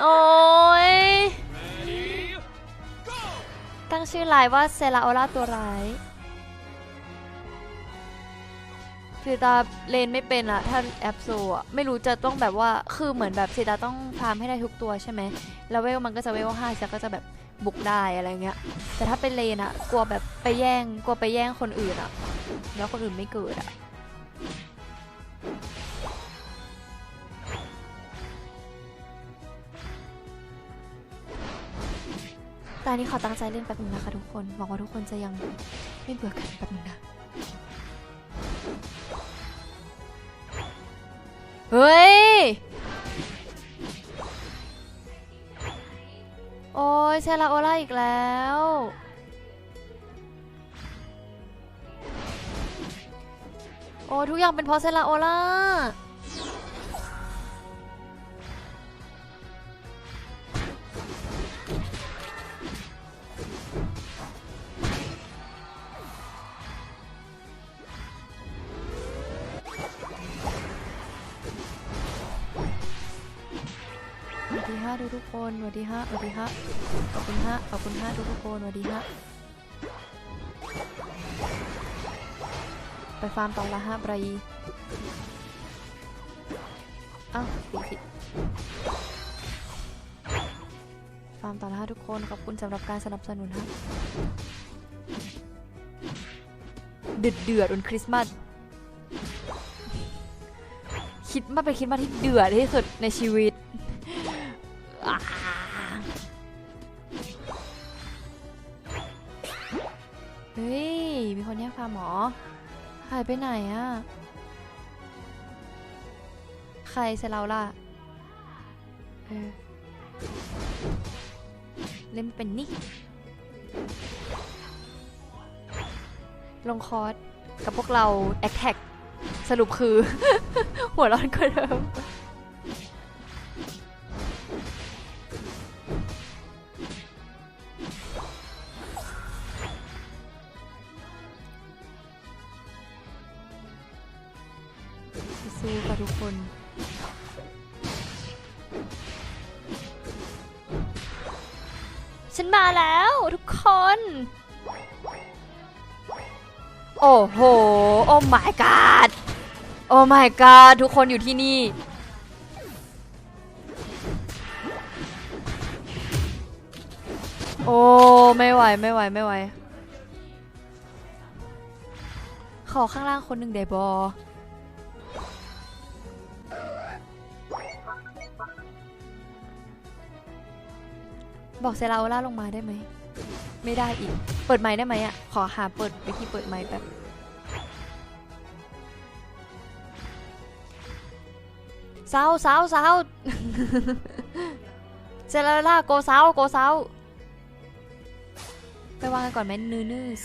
โอ้ยตั้งชื่อไลน์ว่าเซราโอล่าตัวร้ายซีตาเลนไม่เป็นอะถ้าแอปโซอะไม่รู้จะต้องแบบว่าคือเหมือนแบบซีตาต้องฟาร์มให้ได้ทุกตัวใช่ไหมแล้วเวลมันก็จะเวลห้าซีตาก็จะแบบบุกได้อะไรเงี้ย แต่ถ้าเป็นเลนอะกลัวแบบไปแย่งกลัวไปแย่งคนอื่นอะแล้วคนอื่นไม่เกิดอะ ตอนนี้ขอตั้งใจเล่นแป๊บนึงนะคะทุกคนหวังว่าทุกคนจะยังไม่เบื่อกันแป๊บนึงนะ เฮ้ย โอ้ยเซราโอล่าอีกแล้ว โอ้ทุกอย่างเป็นเพราะเซราโอล่าะทุกทุกคนสวัสดีฮะสวัสดีฮะขอบคุณฮะขอบคุณฮะทุกทุกคนสวัสดีฮะไปฟาร์มต่อละฮะไบรอ้าวผิดผิดฟาร์มต่อละฮะทุกคนขอบคุณสำหรับการสนับสนุนฮะเดือดเดือดวันคริสต์มาสคิดมาเป็นคิดมาที่เดือดที่สุดในชีวิต หมอหายไปไหนอะใครเซเราล่ะเออเล่นเป็นนี่ ลงคอร์สกับพวกเราแอคแท็กสรุปคือ หัวร้อนกว่าเดิม สู้ค่ะทุกคน ฉันมาแล้วทุกคน โอ้โห โอ้ my god โอ้ my god ทุกคนอยู่ที่นี่ โอ้ ไม่ไหว ไม่ไหว ไม่ไหว ขอข้างล่างคนหนึ่งได้บอ บอกเซราโอล่าลงมาได้ไหม ไม่ได้อีก เปิดไมค์ได้ไหมอะ ขอหาเปิดวิธีเปิดไมค์แบบเศร้าเศร้าเศร้าเซราโอล่าโกเศร้าโกเศร้าไปวางกันก่อนไหมนูนูส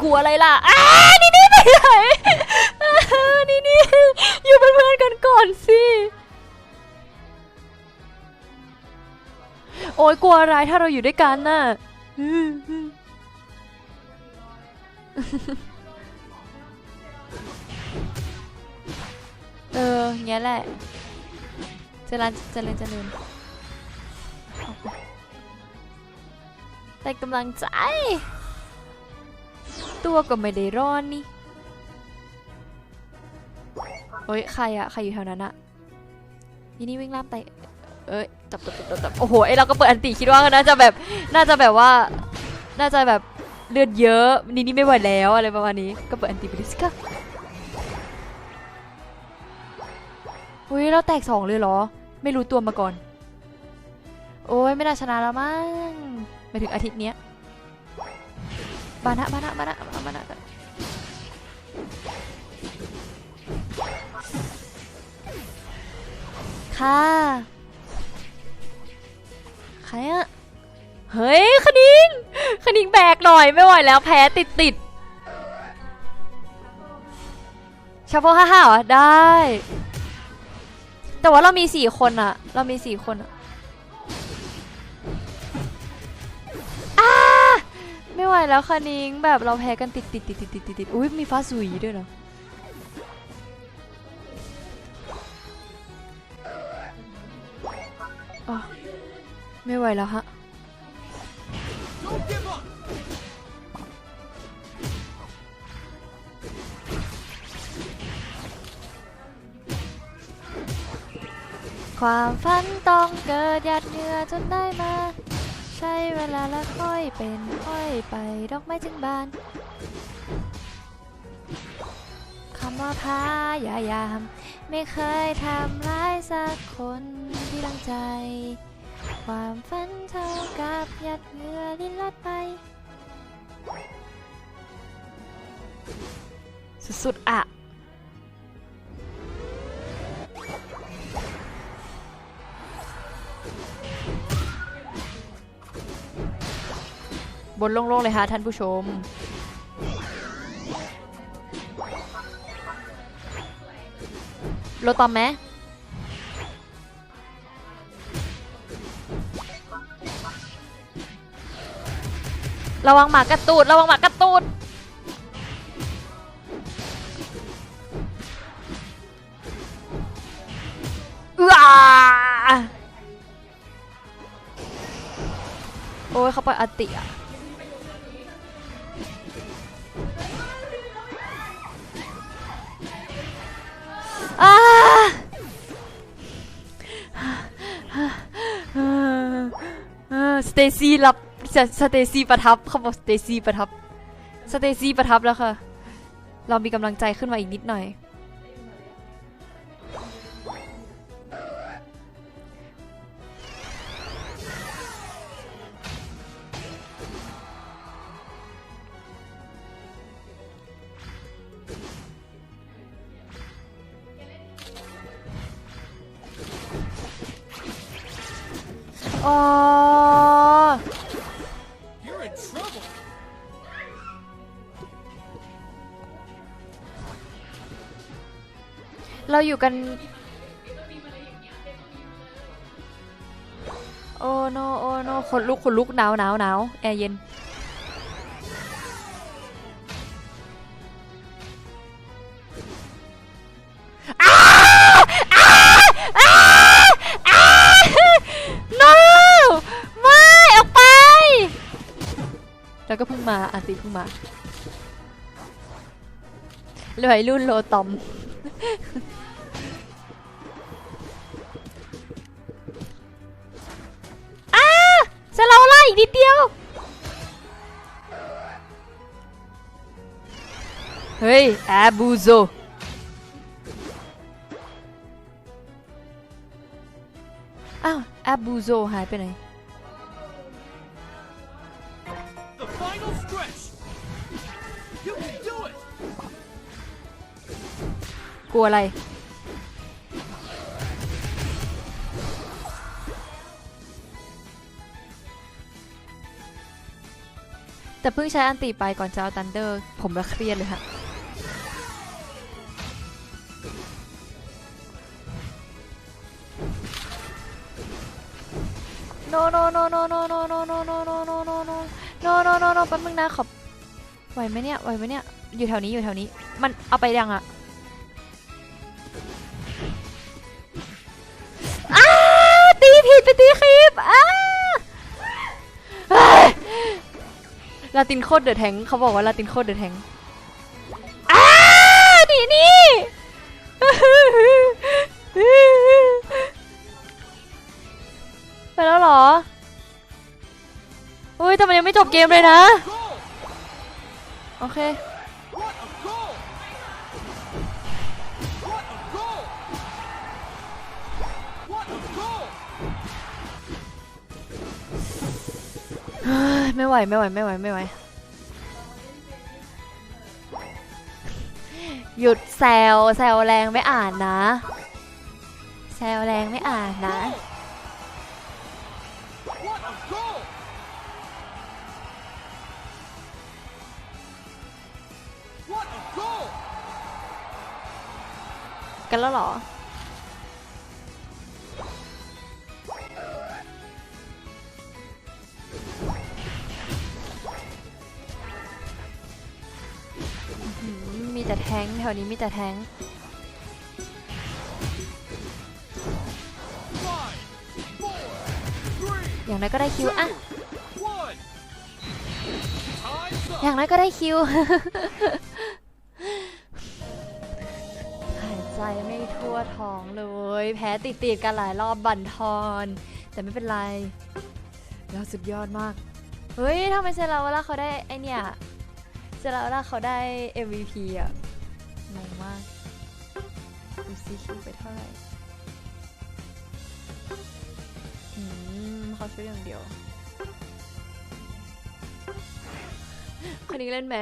กลัวอะไรล่ะอ้านี่นี่ไปไหนนี่นี่อยู่เป็นเพื่อนกันก่อนสิ โอ้ยกลัวอะไรถ้าเราอยู่ด้วยกันน่ะเออเงี้ยแหละเจริญเจริญเจริญแต่กำลังใจ ตัวก็ไม่ได้ร้อนนี่เฮ้ยใครอะใครอยู่แถวนั้นอะนี่นี่วิ่งล่ามไป เอ้ยจับจับจับจับโอ้โหไอเราก็เปิดอันติคิดว่าน่าจะแบบน่าจะแบบว่า น่าจะแบบเลือดเยอะนี่นี่ไม่ไหวแล้วอะไรประมาณนี้ก็เปิดอันติไปดิสก็อุ้ยเราแตกสองเลยเหรอ ไม่รู้ตัวมาก่อน โอ้ยไม่น่าชนะแล้วมั้งไปถึงอาทิตย์เนี้ยบานะบานะบานะบานะกันค่ะ รอะเฮ้ยคณิงคณิงแบกหน่อยไม่ไหวแล้วแพ้ติดติดชาโพห้าห้าเหรอได้ แต่ว่าเรามีสี่คนอะเรามีสี่คนอะอไม่ไหวแล้วคณิงแบบเราแพ้กันติดติดติดติดติดติดติดอุ้ยมีฟ้าสุยด้วยเนาะอ๋อ ไม่ไหวแล้วฮะความฝันต้องเกิดหยัดเหงื่อจนได้มา ใช้เวลาและค่อยเป็นค่อยไปดอกไม้จึงบานคำว่าพายายาม ไม่เคยทำร้ายสักคนที่ตั้งใจ ความฝันเท่ากับหยัดเหงื่อลิ้นลัดไป สุดๆอะบนโล่งๆเลยค่ะท่านผู้ชม โลตอมไหม ระวังหมากระตูด ระวังหมากระตูดเอื้อโอ้ยเขาปล่อยอติอะอ้าสเตซี่รับ สเตซี่ประทับเขาบอกสเตซี่ประทับสเตซี่ประทับแล้วค่ะ เรามีกำลังใจขึ้นมาอีกนิดหน่อย อ๋อ เราอยู่กัน โอ้โนโอ้โนขนลุกขนลุกหนาวหนาวหนาวแอร์เย็นอ้าอ้าอ้าอ้า no ไม่ออกไป แล้วก็เพิ่งมาอาติเพิ่งมาเลยวัยรุ่นโลตอม đẩy đi tiêu. Hey, Abuzo. À, Abuzo hai bên này. Cua này. แต่เพิ่งใช้อันติไปก่อนจะเอาตันเดอร์ ผมละเครียดเลยฮะโนโนโนโนโนโนโนโนโนโนโนโนโนโนโนโนโนแป๊บนึงนะขอบไหวไหมเนี่ยไหวไหมเนี่ยอยู่แถวนี้อยู่แถวนี้ มันเอาไปยังอะตีผิดไปตีคลิปอ้า ลาตินโคตรเดอะแทงเขาบอกว่าลาตินโคตรเดอะแทงอ้านี่นี่ไปแล้วเหรออุ้ยแต่มันยังไม่จบเกมเลยนะ โอเค ไม่ไหวไม่ไหวไม่ไหวไม่ไหวหยุดแซวแซวแรงไม่อ่านนะ แซวแรงไม่อ่านนะ What a goal. What a goal. กันแล้วเหรออื้อ งแถวนี้มีแต่แทงอย่างน้อยก็ได้คิวอะอย่างน้อยก็ได้คิว หายใจไม่ทั่วท้องเลย แพ้ติดๆกันหลายรอบบั่นทอน แต่ไม่เป็นไร เราสุดยอดมาก เฮ้ยทำไมเซราเวลาเขาได้ไอเนี่ยเซราเวลาเขาได้ MVP อะ ดูซีคิวไปเท่าไหร่ อืมเขาช่วยอย่างเดียวคนนี้เล่นไหม